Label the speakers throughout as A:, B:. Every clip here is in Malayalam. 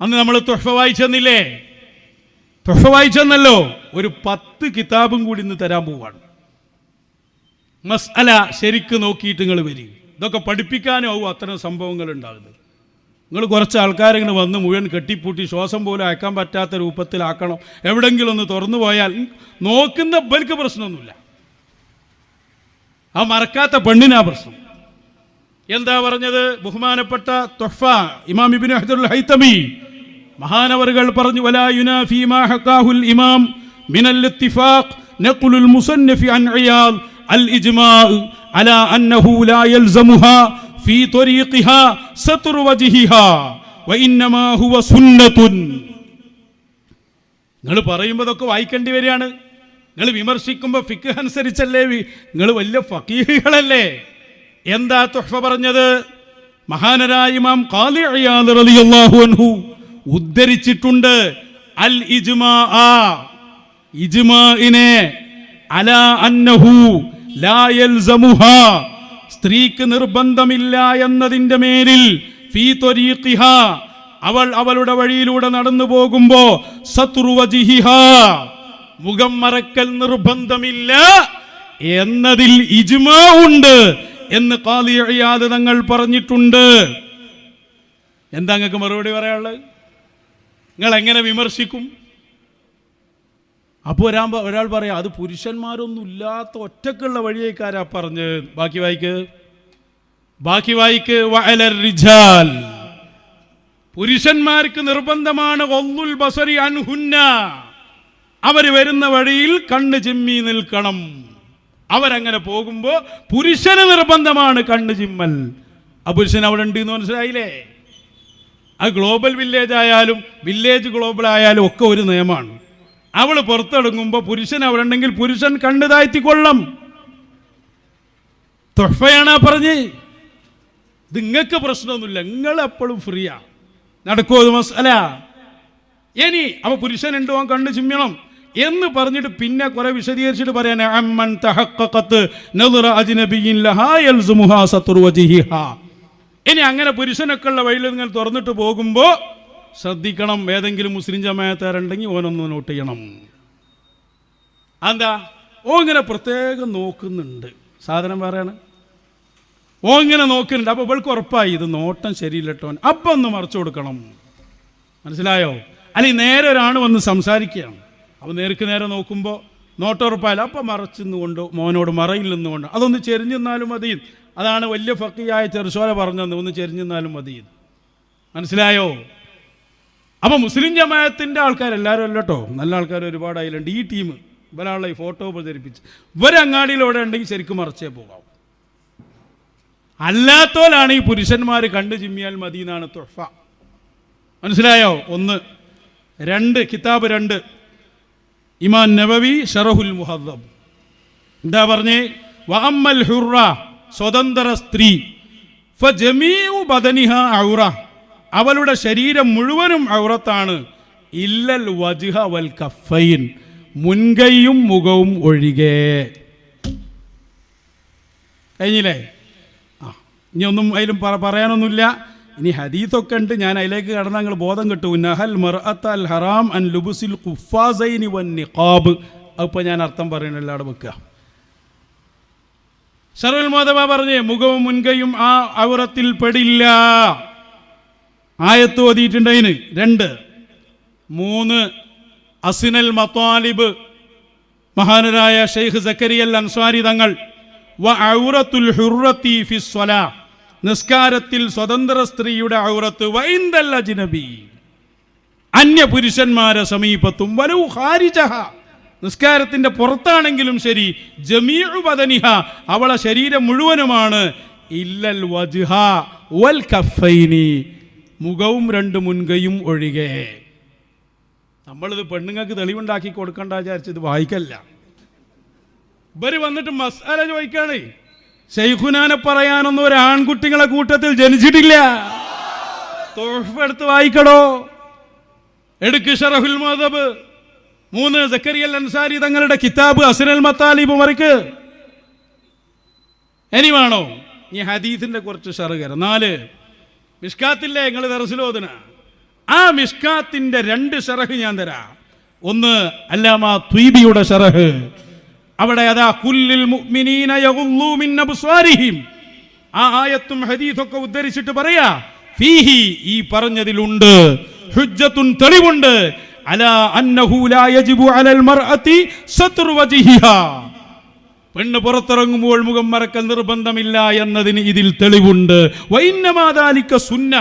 A: അന്ന് നമ്മൾ തൊഷ വായിച്ചെന്നില്ലേ? തൊഷ വായിച്ചെന്നല്ലോ. ഒരു പത്ത് കിതാബും കൂടി ഇന്ന് തരാൻ പോവാണ്. മസ്അല ശരിക്ക് നോക്കിയിട്ട് നിങ്ങൾ വരും. ഇതൊക്കെ പഠിപ്പിക്കാനും ആവും അത്തരം സംഭവങ്ങൾ ഉണ്ടാകുന്നത് നിങ്ങൾ കുറച്ച് ആൾക്കാരിങ്ങനെ വന്ന് മുഴുവൻ കെട്ടിപ്പൂട്ടി ശ്വാസം പോലും അയക്കാൻ പറ്റാത്ത രൂപത്തിലാക്കണം എവിടെങ്കിലും ഒന്ന് തുറന്നു പോയാൽ നോക്കുന്ന ബൽക്ക് പ്രശ്നമൊന്നുമില്ല. ആ മറക്കാത്ത പെണ്ണിനാ പ്രശ്നം. എന്താ പറഞ്ഞത്? ബഹുമാനപ്പെട്ട തൊഫ ഇമാം ഇബിൻ ഹജറുൽ ഹൈതമി. മഹാനവറുകൾ പറഞ്ഞു വലാ യുനാഫി മാ ഹക്കാഹുൽ ഇമാം മിനൽ ഇത്തിഫാഖ് നഖുലുൽ മുസന്നഫി അൻ ഇയാൽ അൽ ഇജ്മാ അലാ അന്നഹു ലാ യൽസമുഹാ ഫീ ത്വരീഖിഹാ സത്റു വജ്ഹിഹാ വഇന്നമാ ഹുവ സുന്നത്തുൻ. നിങ്ങൾ പറയുമ്പോൾ ഇതൊക്കെ വായിക്കേണ്ടി വരികയാണ്. നിങ്ങൾ വിമർശിക്കുമ്പോൾ ഫിക്ക് അനുസരിച്ചല്ലേ നിങ്ങൾ വലിയ ഫക്കീഹുകളല്ലേ എന്താ തുഹ്ഫ പറഞ്ഞത്? മഹാനരായ ഇമാം അയ്യാദ് റളിയല്ലാഹു അൻഹു ഉദ്ധരിച്ചിട്ടുണ്ട് അൽ ഇജ്മാ ഇജ്മാഇനെ അലാ അന്നഹു ലാ യൽസമുഹ. സ്ത്രീക്ക് നിർബന്ധമില്ല എന്നതിന്റെ മേലിൽ ഫീ അവൾ അവളുടെ വഴിയിലൂടെ നടന്നു പോകുമ്പോ മുഖം മറക്കൽ നിർബന്ധമില്ല എന്നതിൽ ഇജ്മാ ഉണ്ട്. എന്ന് കാലിയാതെ തങ്ങൾ പറഞ്ഞിട്ടുണ്ട്. എന്താ നിങ്ങൾക്ക് മറുപടി പറയാനുള്ളത്? നിങ്ങൾ എങ്ങനെ വിമർശിക്കും? അപ്പോൾ ഒരാൾ ഒരാൾ പറയാം അത് പുരുഷന്മാരൊന്നും ഇല്ലാത്ത ഒറ്റക്കുള്ള വഴിയേക്കാരാ പറഞ്ഞ്. ബാക്കി വായിക്ക്. ബാക്കി വായിക്ക്. വഅലർ റിജാൽ. പുരുഷന്മാർക്ക് നിർബന്ധമാണ് ഒന്നുൽ ബസറി അൻഹുന്ന. അവർ വരുന്ന വഴിയിൽ കണ്ണ് ചിമ്മി നിൽക്കണം. അവരങ്ങനെ പോകുമ്പോൾ പുരുഷന് നിർബന്ധമാണ് കണ്ണ് ചിമ്മൽ. ആ പുരുഷൻ അവിടെ ഉണ്ട് എന്ന് മനസ്സിലായില്ലേ? ആ ഗ്ലോബൽ വില്ലേജ് ആയാലും വില്ലേജ് ഗ്ലോബൽ ആയാലും ഒക്കെ ഒരു നിയമമാണ്. അവൾ പുറത്തിറങ്ങുമ്പോൾ പുരുഷൻ അവിടെ ഉണ്ടെങ്കിൽ പുരുഷൻ കണ്ണ് താഴ്ത്തിക്കൊള്ളം തൊഫയാണ് ആ പറഞ്ഞ്. നിങ്ങൾക്ക് പ്രശ്നമൊന്നുമില്ല നിങ്ങൾ എപ്പോഴും ഫ്രീയാ നടക്കുമോ അത് മസല. ഇനി പുരുഷൻ കണ്ണു കണ്ണ് ചിമ്മണം. എന്ന് പറഞ്ഞിട്ട് പിന്നെ കുറെ വിശദീകരിച്ചിട്ട് പറയാൻ അമ്മൻ ഇനി അങ്ങനെ പുരുഷനൊക്കെ ഉള്ള വഴിയിൽ നിങ്ങൾ തുറന്നിട്ട് പോകുമ്പോൾ ശ്രദ്ധിക്കണം ഏതെങ്കിലും മുസ്ലിം ജമായത്താരുണ്ടെങ്കിൽ ഓനൊന്ന് നോട്ട് ചെയ്യണം. എന്താ ഓ ഇങ്ങനെ പ്രത്യേകം നോക്കുന്നുണ്ട്. സാധനം പറയാണ് ഓ ഇങ്ങനെ നോക്കുന്നുണ്ട്. അപ്പോൾ ഇവൾക്ക് ഉറപ്പായി ഇത് നോട്ടം ശരിയില്ലട്ടോ അപ്പം ഒന്ന് മറച്ചു കൊടുക്കണം. മനസ്സിലായോ? അല്ലെങ്കിൽ നേരെ ഒരാണ് വന്ന് സംസാരിക്കുകയാണ്. അപ്പോൾ നേർക്ക് നേരെ നോക്കുമ്പോൾ നോട്ടുറപ്പായാലും അപ്പം മറച്ചെന്നുകൊണ്ട് മോനോട് മറയിൽ നിന്നുകൊണ്ട് അതൊന്ന് ചെരിഞ്ഞെന്നാലും മതി. അതാണ് വലിയ ഫക്കിയായ ചെറുശോല പറഞ്ഞത് ഒന്ന് ചെരിഞ്ഞെന്നാലും മതി. മനസ്സിലായോ? അപ്പോൾ മുസ്ലിം ജമാഅത്തിന്റെ ആൾക്കാരെല്ലാവരും അല്ല കേട്ടോ നല്ല ആൾക്കാർ ഒരുപാട് അതിലുണ്ട്. ഈ ടീം ഇവരാളെ ഈ ഫോട്ടോ പ്രചരിപ്പിച്ച്. ഇവരങ്ങാടിയിലൂടെ ഉണ്ടെങ്കിൽ ശരിക്കും മറച്ചേ പോകാം അല്ലാത്തോലാണ് ഈ പുരുഷന്മാർ കണ്ടു ചിമ്മിയാൽ മതി എന്നാണ് തൊഫ മനസ്സിലായോ? ഒന്ന് രണ്ട് കിതാബ് രണ്ട്. ഇമാൻ നബവി ഷറഹുൽ മുഹദ്ദബ്. എന്താ പറഞ്ഞേ? വഅമ്മൽ ഹുറ സ്വതന്ത്ര സ്ത്രീ. ഫജമീഉ ബദനിഹ ഔറ. അവളുടെ ശരീരം മുഴുവനും ഔറത്താണ്. ഇല്ലൽ വജ്ഹ വൽ കഫൈൻ. മുൻകൈയും മുഖവും ഒഴികെ. കഴിഞ്ഞില്ലേ? ആ ഇനിയൊന്നും അതിലും പറ- പറയാനൊന്നുമില്ല. ഇനി ഹദീത്തൊക്കെ ഉണ്ട്. ഞാൻ അതിലേക്ക് കടന്നാൽ നിങ്ങൾ ബോധം കിട്ടും. നഹൽ ഹറാം അൻ ലുബുസിൽ ഖുഫാസൈനി വൻ നിഖാബ്. അപ്പോൾ ഞാൻ അർത്ഥം പറയണല്ലോ അവിടെ വെക്കുക. ഷറുൽ മോദബ പറഞ്ഞേ മുഖവും മുൻകൈയും ആ ഔറത്തിൽ പെടില്ല. ആയത്ത് ഓതിയിട്ടുണ്ടതിന് രണ്ട്. മൂന്ന്. അസിനൽ മത്താലിബ്. മഹാനരായ ഷെയ്ഖ് സക്കരിയൽ അൻസ്വാരി തങ്ങൾ വ ഔറത്തുൽ ഹുറത്തി ഫി സ്വലാ. നിസ്കാരത്തിൽ സ്വതന്ത്ര സ്ത്രീയുടെ ഔറത്ത് വൈന്തല്ല ജിനബി. അന്യ പുരുഷന്മാരെ സമീപത്തും വലു ഹാരിജഹ നിസ്കാരത്തിന്റെ പുറത്താണെങ്കിലും ശരി ജമീഉ ബദനിഹ അവളെ ശരീരം മുഴുവനുമാണ്. ഇല്ലൽ വജ്ഹ വൽ കഫൈനി മുഖവും രണ്ട് മുൻകൈയും ഒഴികെ. നമ്മളിത് പെണ്ണുങ്ങൾക്ക് തെളിവുണ്ടാക്കി കൊടുക്കണ്ട വിചാരിച്ചത് വായിക്കല്ല. ഇവർ വന്നിട്ട് മസാല ചോദിക്കാണേ. ഷെയ്ഖുനാനെ പറയാനൊന്നും ഒരു ആൺകുട്ടികളെ കൂട്ടത്തിൽ ജനിച്ചിട്ടില്ല. എടുത്ത് വായിക്കടോ. എടുക്ക് ഷറഹുൽ മദബ് മൂന്ന് സക്കരിയൽ അൻസാരി തങ്ങളുടെ കിതാബ് അസനൽ മത്താലിബ് മറിക്ക്. ഇനി വേണോ? ഈ ഹദീസിന്റെ കുറച്ച് ഷറുകർ നാല് മിഷ്കാത്തില്ലേ നിങ്ങൾ തെറസിലോദന ആ മിഷ്കാത്തിന്റെ രണ്ട് ഷറഹ് ഞാൻ തരാം. ഒന്ന് അല്ലാമ ത്വീബിയുടെ ഷറഹ്. അവിടെ അതാ കുല്ലിൽ ആ ആയത്തും ഹദീസൊക്കെ ഉദ്ധരിച്ചിട്ട് പറയാ ഫീഹി ഈ പറഞ്ഞതിലുണ്ട്. ഹുജ്ജത്തുൻ തെളിവുണ്ട്. അന്നഹു ലാ അലൽ മർഅതി സത്റു പെണ്ണ് പുറത്തിറങ്ങുമ്പോൾ മുഖം മറക്കൽ നിർബന്ധമില്ല എന്നതിന് ഇതിൽ തെളിവുണ്ട്. വൈന്നമാതാലിക്ക സുന്ന.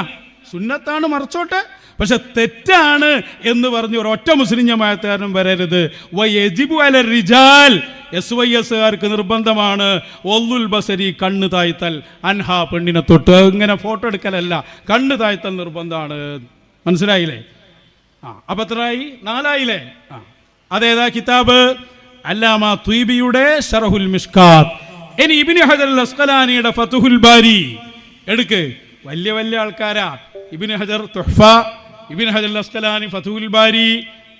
A: സുന്നത്താണ് മറച്ചോട്ടെ? പക്ഷെ തെറ്റാണ് എന്ന് പറഞ്ഞ് ഒരൊറ്റ മുസ്ലിം ജമാഅത്തുകാരനും വരരുത്. വയജിബു അല റിജാൽ എസ് വൈ നിർബന്ധമാണ്. ഒല്ലുൽ ബസരി കണ്ണ് താഴ്ത്തൽ. അൻഹ പെണ്ണിനെ തൊട്ട് ഇങ്ങനെ ഫോട്ടോ എടുക്കലല്ല കണ്ണ് താഴ്ത്തൽ നിർബന്ധമാണ്. മനസ്സിലായില്ലേ? ആ അപ്പൊ എത്രയായി? നാലായില്ലേ? ആ അതേതാ കിതാബ്? അല്ലാമ ത്വീബിയുടെ ഷറഹുൽ മിഷ്കാത്ത് ഇനി ഇബിന് ഹജർ അസ്കലാനിയുടെ ഫതുഹുൽ ബാരി. എടുക്ക്. വലിയ വലിയ ആൾക്കാരാ. ഇബിന് ഹജർ തുഹ്ഫ ഇബിൻ ഹജൽ അസ്കലാനി ഫതുൽ ബാരി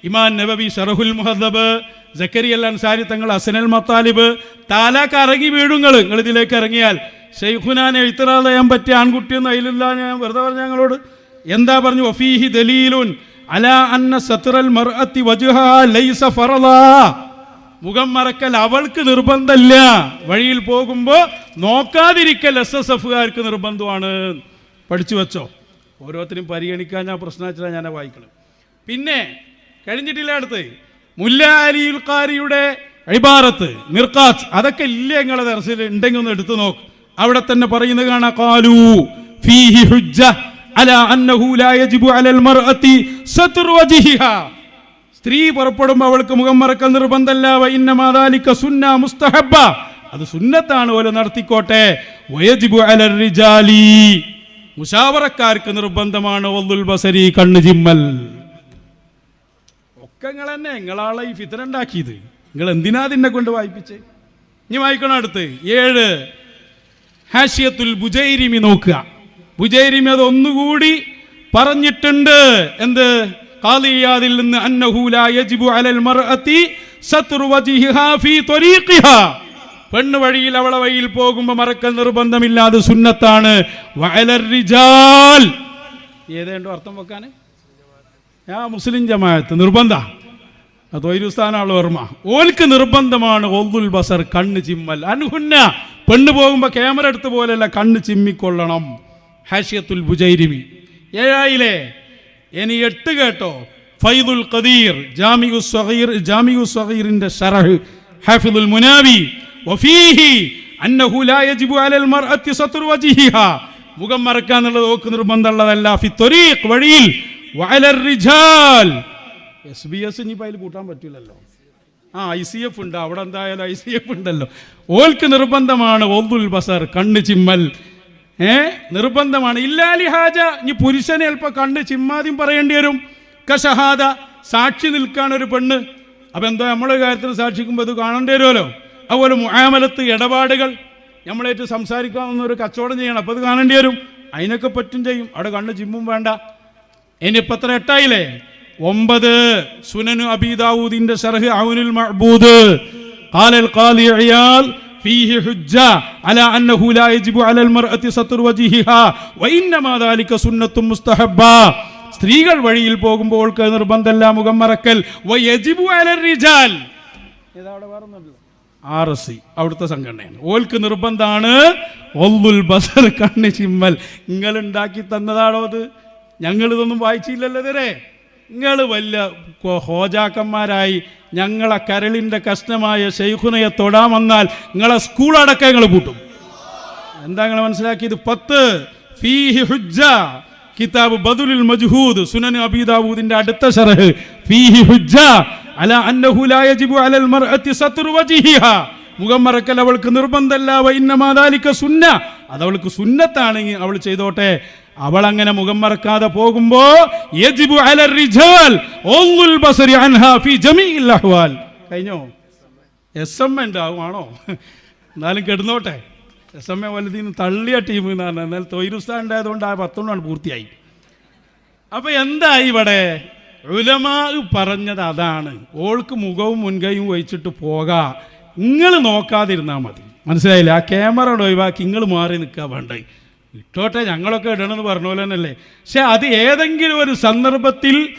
A: ഇമാൻ നബവി ഷറഹുൽ മുഹദ്ദബ് ജക്കരി അൽ അൻസാരി തങ്ങൾ അസനൽ മത്താലിബ് താലാക്ക് ഇറങ്ങി വീഴുങ്ങൾ നിങ്ങൾ ഇതിലേക്ക് ഇറങ്ങിയാൽ ഷെയ്ഖുനാനെ എഴുത്തറാൾ ചെയ്യാൻ പറ്റിയ ആൺകുട്ടിയൊന്നും അതിലില്ല ഞാൻ വെറുതെ പറഞ്ഞു ഞങ്ങളോട്. എന്താ പറഞ്ഞു? വഫീഹി ദലീലുൻ അല അന്ന സത്രൽ മർഅത്തി വജ്ഹ ലൈസ ഫറളാ മുഖം മറക്കൽ അവൾക്ക് നിർബന്ധമില്ല. വഴിയിൽ പോകുമ്പോൾ നോക്കാതിരിക്കൽ എസ് എസ് എഫുകാർക്ക് നിർബന്ധമാണ്. പഠിച്ചു വെച്ചോ? ഓരോരുത്തരും പരിഗണിക്കാൻ ഞാൻ പ്രശ്നമാച്ചാൽ ഞാൻ വായിക്കണം പിന്നെ കഴിഞ്ഞിട്ടില്ല അടുത്ത് മുല്ല അലിയുൽ ഖാരിയുടെ ഇബാറത്ത് മിർക്കാത്ത് അതൊക്കെ ഇല്ല നിങ്ങളെ ഉണ്ടെങ്കിൽ ഒന്ന് എടുത്തു നോക്ക്. അവിടെ തന്നെ പറയുന്നത് കാണാ കാലു ഫീഹി ഹുജ്ജ അല അന്നഹു ലാ യജിബു അലൽ മർഅത്തി സത്റു വജ്ഹിഹാ. സ്ത്രീ പുറപ്പെടുമ്പോൾ അവൾക്ക് മുഖം മറക്കൽ നിർബന്ധമല്ല. വൈന്നമാതാലിക്ക സുന്ന മുസ്തഹബ അത് സുന്നത്താണ് പോലെ നടത്തിക്കോട്ടെ. വയജിബു അലർ റിജാലി. മുഷാവറക്കാർക്ക് നിർബന്ധമാണ് ഒന്നുൽ ബസരി കണ്ണു ചിമ്മൽ ഒക്കെ നിങ്ങൾ തന്നെ നിങ്ങളാളെ ഈ ഫിത്തർ ഉണ്ടാക്കിയത് നിങ്ങൾ എന്തിനാ അതിനെ കൊണ്ട് വായിപ്പിച്ച്? ഇനി വായിക്കണം അടുത്ത്? ഏഴ് ഹാഷിയത്തുൽ ബുജൈരിമി നോക്കുക. ബുജൈരിമി അത് ഒന്നുകൂടി പറഞ്ഞിട്ടുണ്ട്. എന്ത്? ഖാലിയാദിൽ നിന്ന് അന്നഹു ലാ യജിബു അലൽ മർഅതി സത്രു വജിഹാ ഫീ ത്വരീഖിഹാ. പെണ്ണ് വഴിയിൽ അവളെ വഴിയിൽ പോകുമ്പോൾ മറക്കൽ നിർബന്ധമില്ലാതെ സുന്നത്താണ്. വഅലർ റിജാൽ. ഏതേണ്ടോ അർത്ഥം വെക്കാൻ ആ മുസ്ലിം ജമാഅത്ത് നിർബന്ധ. തൊയ്രുസ്ഥാനാണ് ഓർമ്മ. ഓൽക്ക് നിർബന്ധമാണ് ഒന്നുൽ ബസർ കണ്ണ് ചിമ്മൽ. അനുഹുന്ന പെണ്ണ് പോകുമ്പോൾ ക്യാമറ എടുത്ത പോലെയല്ല കണ്ണ് ചിമ്മിക്കൊള്ളണം. ഹാഷിയത്തുൽ ബുജൈരിമി. ഏഴായില്ലേ ഇനി എട്ട് കേട്ടോ. ഫൈദുൽ ഖദീർ ജാമിഉ സഹീർ ജാമിഉ സ്വഗീറിന്റെ ഷറഹ് ഹാഫിദുൽ മുനാവി. മുഖം മറക്കാന്നുള്ളത് ഓക്ക് നിർബന്ധമുള്ളതല്ല. വഴിയിൽ. എസ് ബി എസ് ഇനിയിപ്പോൾ അതിൽ കൂട്ടാൻ പറ്റില്ലല്ലോ. ആ ഐ സി എഫ് ഉണ്ട്. അവിടെ എന്തായാലും ഐ സി എഫ് ഉണ്ടല്ലോ. ഓൽക്ക് നിർബന്ധമാണ് ഒന്നുൽ ബസർ കണ്ണ് ചിമ്മൽ. ഏ? നിർബന്ധമാണ്. ഇല്ലാലി ഹാജ. ഇനി പുരുഷനെ അല്പം കണ്ണ് ചിമ്മാദ്യം പറയേണ്ടി വരും. കഷഹാദ സാക്ഷി നിൽക്കാൻ ഒരു പെണ്ണ്. അപ്പം എന്തോ നമ്മളെ കാര്യത്തിൽ സാക്ഷിക്കുമ്പോൾ ഇത് കാണേണ്ടി വരുമല്ലോ. അതുപോലെ മുആമലത്ത് ഇടപാടുകൾ നമ്മളേറ്റ് സംസാരിക്കാവുന്ന ഒരു കച്ചവടം ചെയ്യണം അപ്പോൾ അത് കാണേണ്ടി വരും അതിനൊക്കെ പറ്റും ചെയ്യും അവിടെ കണ്ണ് ചിമ്മും വേണ്ട ഇനി ഇപ്പം എത്ര എട്ടായില്ലേ ഒമ്പത് സുനനു അബീദാവൂദിന്റെ ഷർഹ് ഔനുൽ മഅബൂദ് قال القاضي عيال فيه حجة على أنه لا يجب على المرأة سطر وجهها وإنما ذلك سنة مستحبة സ്ത്രീകൾ വഴിയിൽ പോകുമ്പോൾ അവൾക്ക് നിർബന്ധമല്ല മുഖം മറക്കൽ വയജിബു അലർ റിജാൽ ആർ എസ് സി അവിടുത്തെ സംഘടനയാണ്. ഓൽക്ക് നിർബന്ധമാണ് ഒല്ലുൽ ബസർ കണ്ണി ചിമ്മൽ. നിങ്ങൾ ഉണ്ടാക്കി തന്നതാണോ അത്? ഞങ്ങൾ ഇതൊന്നും വായിച്ചില്ലല്ലോ ഇതരെ നിങ്ങൾ വല്ല ഹോജാക്കന്മാരായി ഞങ്ങളെ കരളിന്റെ കഷ്ണമായ ഷെയ്ഖുനയെ തൊടാൻ വന്നാൽ നിങ്ങളെ സ്കൂൾ അടക്കം നിങ്ങൾ പൂട്ടും. എന്താ നിങ്ങൾ മനസ്സിലാക്കിയത്? പത്ത്. ഫീഹി ഹുജ്ജ. കിതാബ് ബദുലുൽ മജ്ഹൂദ്. സുനൻ അബീദാവൂദിന്റെ അടുത്ത ഷറഹ് ഫീഹി ഹുജ്ജ. അല അന്നഹു ലാ യജിബു അലൽ മർഅത്തി സത്റു വജ്ഹിഹാ. മുഖം മറക്കൽ അവൾക്ക് നിർബന്ധമല്ല. വൈന്നമാതാലിക്ക സുന്ന. അത് അവൾക്ക് സുന്നത്താണെങ്കിൽ അവൾ ചെയ്തോട്ടെ. അവൾ അങ്ങനെ മുഖം മറക്കാതെ പോകുമ്പോ കഴിഞ്ഞോ? എസ് എം ഉണ്ടാവും ആണോ? എന്നാലും കെടുന്നോട്ടെ. എസ് എം എ വലുതിൽ നിന്ന് തള്ളിയ ടീം എന്നാണ് എന്നാൽ തൊയ്രുസ്ഥാൻ ഉണ്ടായതുകൊണ്ട് ആ പത്തൊന്നാണ് പൂർത്തിയായി. അപ്പൊ എന്തായി ഇവിടെ? ഉലമാ പറഞ്ഞത് അതാണ്. ഓൾക്ക് മുഖവും മുൻകൈയും വഹിച്ചിട്ട് പോകാ. നിങ്ങൾ നോക്കാതിരുന്നാൽ മതി. മനസ്സിലായില്ല? ആ ക്യാമറ ഒഴിവാക്കി നിങ്ങൾ മാറി നിൽക്കുക വേണ്ടേ. ഇട്ടോട്ടെ ഞങ്ങളൊക്കെ ഇടണമെന്ന് പറഞ്ഞ പോലെ തന്നെയല്ലേ. പക്ഷെ അത് ഏതെങ്കിലും ഒരു സന്ദർഭത്തിൽ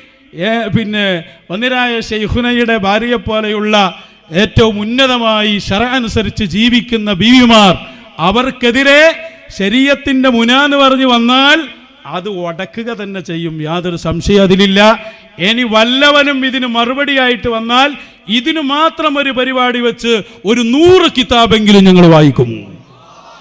A: പിന്നെ വന്നിരായ ഷെയ്ഹുനയുടെ ഭാര്യയെ പോലെയുള്ള ഏറ്റവും ഉന്നതമായി ഷറ അനുസരിച്ച് ജീവിക്കുന്ന ബീവിമാർ അവർക്കെതിരെ ശരീരത്തിന്റെ മുനാന്ന് പറഞ്ഞു വന്നാൽ അത് ഉടക്കുക തന്നെ ചെയ്യും. യാതൊരു സംശയം അതിലില്ല. ഇനി വല്ലവനും ഇതിന് മറുപടിയായിട്ട് വന്നാൽ ഇതിനു മാത്രം ഒരു പരിപാടി വെച്ച് ഒരു നൂറ് കിതാബെങ്കിലും ഞങ്ങൾ വായിക്കും.